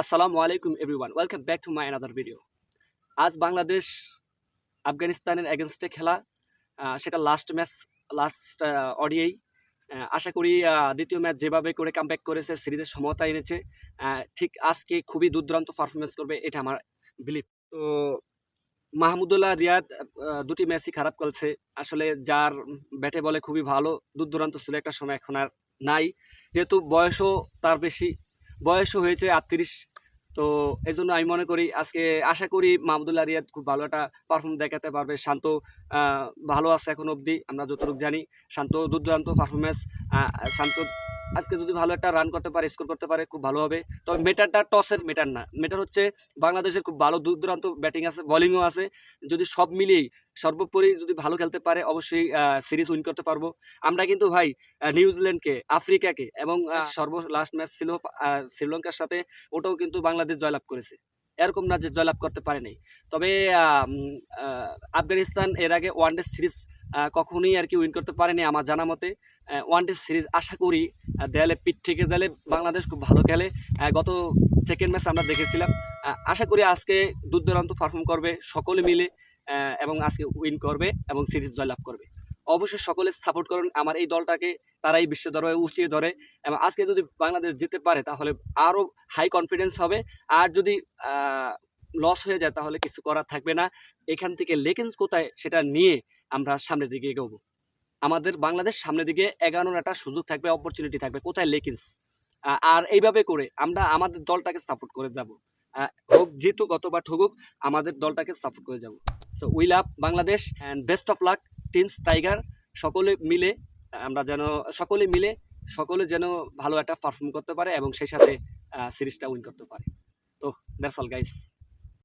আসসালামু আলাইকুম everyone welcome back to my another video আজ বাংলাদেশ আফগানিস্তানের এগেনস্টে খেলা সেটা লাস্ট ম্যাচ লাস্ট অডিয়েই আশা করি দ্বিতীয় ম্যাচ যেভাবে করে কামব্যাক করেছে, সিরিজের সমতা এনেছে ঠিক আজকে খুবই দুর্দান্ত পারফরমেন্স করবে, এটা আমার বিলিভ তো মাহমুদুল্লাহ রিয়াদ দুটি ম্যাচই খারাপ করছে আসলে যার ব্যাটে বলে খুবই ভালো দূর ছিল একটা সময় এখন আর নাই। যেহেতু বয়সও তার বেশি বয়সও হয়েছে আটত্রিশ। তো এই জন্য আমি মনে করি আজকে আশা করি মাহমুদুল্লাহ রিয়াদ খুব ভালো একটা পারফর্ম দেখাতে পারবে। শান্ত ভালো আছে এখন অবধি, আমরা যতটুকু জানি। শান্ত দুর্দান্ত পারফরমেন্স শান্ত আজকে যদি ভালো একটা রান করতে পারে স্কোর করতে পারে খুব ভালো হবে। তবে মেটারটা টসের মেটার না। মেটার হচ্ছে বাংলাদেশের খুব ভালো দূর দূরান্ত ব্যাটিং আছে বোলিংও আছে। যদি সব মিলিয়েই সর্বোপরি যদি ভালো খেলতে পারে অবশ্যই সিরিজ উইন করতে পারব। আমরা কিন্তু ভাই নিউজিল্যান্ডকে আফ্রিকাকে এবং সর্ব লাস্ট ম্যাচ ছিল শ্রীলঙ্কার সাথে ওটাও কিন্তু বাংলাদেশ জয়লাভ করেছে। এরকম না যে জয়লাভ করতে পারেনি তবে আফগানিস্তান এর আগে ওয়ানডে সিরিজ কখনোই আর কি উইন করতে পারেনি আমার জানা মতে। ওয়ানডে সিরিজ আশা করি দেয়ালে পিঠ থেকে গেলে বাংলাদেশ খুব ভালো খেলে। গত সেকেন্ড ম্যাচ আমরা দেখেছিলাম। আশা করি আজকে দূর দূরান্ত পারফর্ম করবে, সকলে মিলে এবং আজকে উইন করবে এবং সিরিজ জয়লাভ করবে। অবশ্যই সকলে সাপোর্ট করুন, আমার এই দলটাকে, তারাই বিশ্ব দরবারে উঠিয়ে ধরে। এবং আজকে যদি বাংলাদেশ জিততে পারে, তাহলে আরও হাই কনফিডেন্স হবে। আর যদি লস হয়ে যায়, তাহলে কিছু করার থাকবে না। এখান থেকে লেকেন্স কোথায়, সেটা নিয়ে আমরা সামনের দিকে এগোবো। আমাদের বাংলাদেশ সামনের দিকে এগানোর একটা সুযোগ থাকবে অপরচুনিটি থাকবে। কোথায় লেকেন্স? আর এইভাবে করে আমরা আমাদের দলটাকে সাপোর্ট করে যাব। হোক জিতুক অথবা ঠকুক আমাদের দলটাকে সাপোর্ট করে যাব। So we love Bangladesh and best of luck teams tiger সকলে মিলে, আমরা যেন, সকলে মিলে, সকলে যেন ভালো একটা পারফর্ম করতে পারে এবং সেই সাথে সিরিজটা উইন করতে পারে। তো দ্যাটস অল গাইস